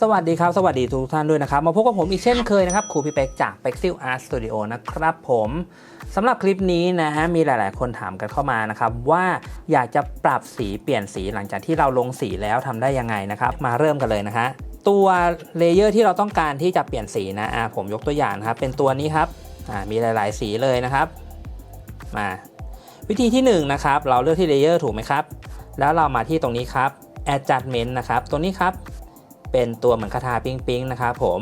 สวัสดีครับ สวัสดีทุกท่านด้วยนะครับ มาพบกับผมอีกเช่นเคยนะครับครูพี่เป็กจาก Pexil Art Studio นะครับผมสำหรับคลิปนี้นะฮะมีหลาย ๆ คนถามกันเข้ามานะครับ ว่าอยากจะปรับสีเปลี่ยนสีหลังจากที่เราลงสีแล้วทำได้ยังไงนะครับ มาเริ่มกันเลยนะฮะตัวเลเยอร์ที่เราต้องการที่จะเปลี่ยนสีนะอ่าผมยกตัวอย่างครับเป็นตัวนี้ครับอ่ามีหลาย ๆ สีเลยนะครับมาวิธีที่1นงนะครับเราเลือกที่เลเยอร์ถูกไหมครับ แล้วเรามาที่ตรงนี้ครับ adjustment นะครับตัวนี้ครับ เป็นตัวเหมือนคาถาปิ๊งปิ๊งนะครับผม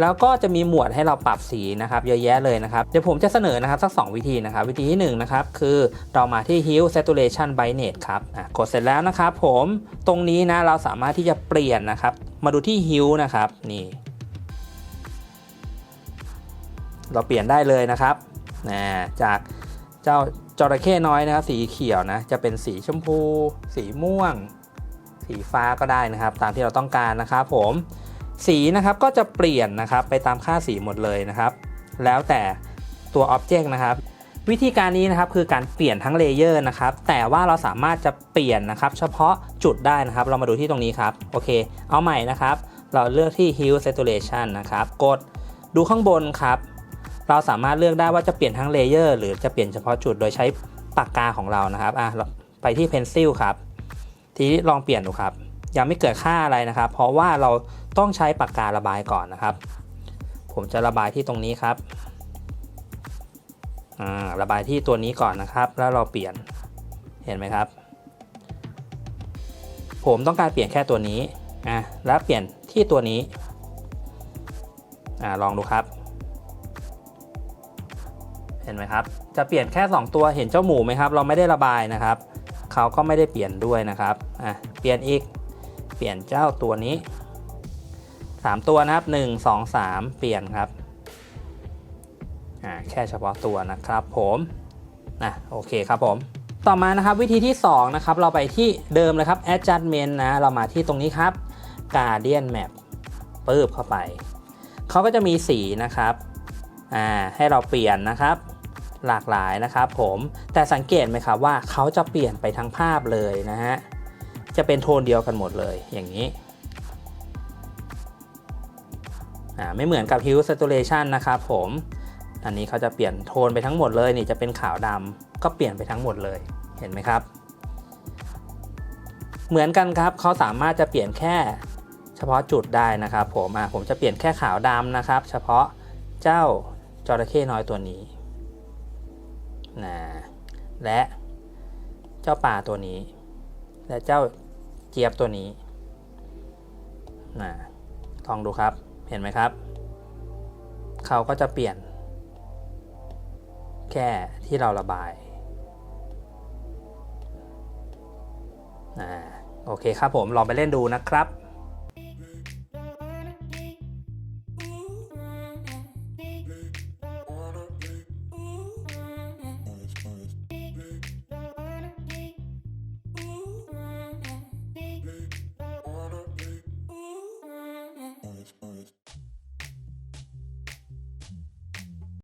แล้วก็จะมีหมวดให้เราปรับสีนะครับเยอะแยะเลยนะครับ เดี๋ยวผมจะเสนอนะครับสัก 2 วิธีนะครับ วิธีที่1นงนะครับคือเรามาที่ hue saturation brightness ครับกดเสร็จแล้วนะครับผมตรงนี้นะเราสามารถที่จะเปลี่ยนนะครับ มาดูที่ hue นะครับนี่เราเปลี่ยนได้เลยนะครับนะจากเจ้าจระเข้น้อยนะครับสีเขียวนะจะเป็นสีชมพู สีม่วง สีฟ้าก็ได้นะครับ ตามที่เราต้องการนะครับผมสีนะครับก็จะเปลี่ยนนะครับไปตามค่าสีหมดเลยนะครับ แล้วแต่ตัวอ็อบเจกต์นะครับวิธีการนี้นะครับคือการเปลี่ยนทั้งเลเยอร์นะครับแต่ว่าเราสามารถจะเปลี่ยนนะครับ เฉพาะจุดได้นะครับ เรามาดูที่ตรงนี้ครับโอเค เอาใหม่นะครับ เราเลือกที่ hue saturation นะครับ กดดูข้างบนครับ เราสามารถเลือกได้ว่าจะเปลี่ยนทั้งเลเยอร์หรือจะเปลี่ยนเฉพาะจุดโดยใช้ปากกาของเรานะครับอะไปที่ pencil ครับ ทีนี้ลองเปลี่ยนดูครับ ยังไม่เกิดค่าอะไรนะครับ เพราะว่าเราต้องใช้ปากการะบายก่อนนะครับ ผมจะระบายที่ตรงนี้ครับระบายที่ตัวนี้ก่อนนะครับ แล้วเราเปลี่ยนเห็นไหมครับ ผมต้องการเปลี่ยนแค่ตัวนี้อะแล้วเปลี่ยนที่ตัวนี้อ่าลองดูครับ เห็นไหมครับ จะเปลี่ยนแค่ 2 ตัวเห็นเจ้าหมูไหมครับ เราไม่ได้ระบายนะครับ เขาก็ไม่ได้เปลี่ยนด้วยนะครับอะเปลี่ยนอีกเปลี่ยนเจ้าตัวนี้ 3 ตัวนะครับ 1 2 3 เปลี่ยนครับอ่าแค่เฉพาะตัวนะครับผมนะโอเคครับผมต่อมานะครับวิธีที่ 2 นะครับ เราไปที่เดิมเลยครับ adjustment นะ เรามาที่ตรงนี้ครับ guardian map ปึ๊บเข้าไป เขาก็จะมีสีนะครับอ่าให้เราเปลี่ยนนะครับ หลากหลายนะครับผมแต่สังเกตไหมครับว่าเขาจะเปลี่ยนไปทั้งภาพเลยนะฮะจะเป็นโทนเดียวกันหมดเลยอย่างนี้ไม่เหมือนกับ hue saturation นะครับผมอันนี้เขาจะเปลี่ยนโทนไปทั้งหมดเลยนี่จะเป็นขาวดำก็เปลี่ยนไปทั้งหมดเลยเห็นไหมครับ เหมือนกันครับเขาสามารถจะเปลี่ยนแค่เฉพาะจุดได้นะครับผมอ่าผมจะเปลี่ยนแค่ขาวดำนะครับ เฉพาะเจ้าจระเข้น้อยตัวนี้ นะและเจ้าป่าตัวนี้ และเจ้าเจี๊ยบตัวนี้นะลองดูครับเห็นไหมครับ เขาก็จะเปลี่ยน แค่ที่เราระบายนะโอเคครับผมลองไปเล่นดูนะครับ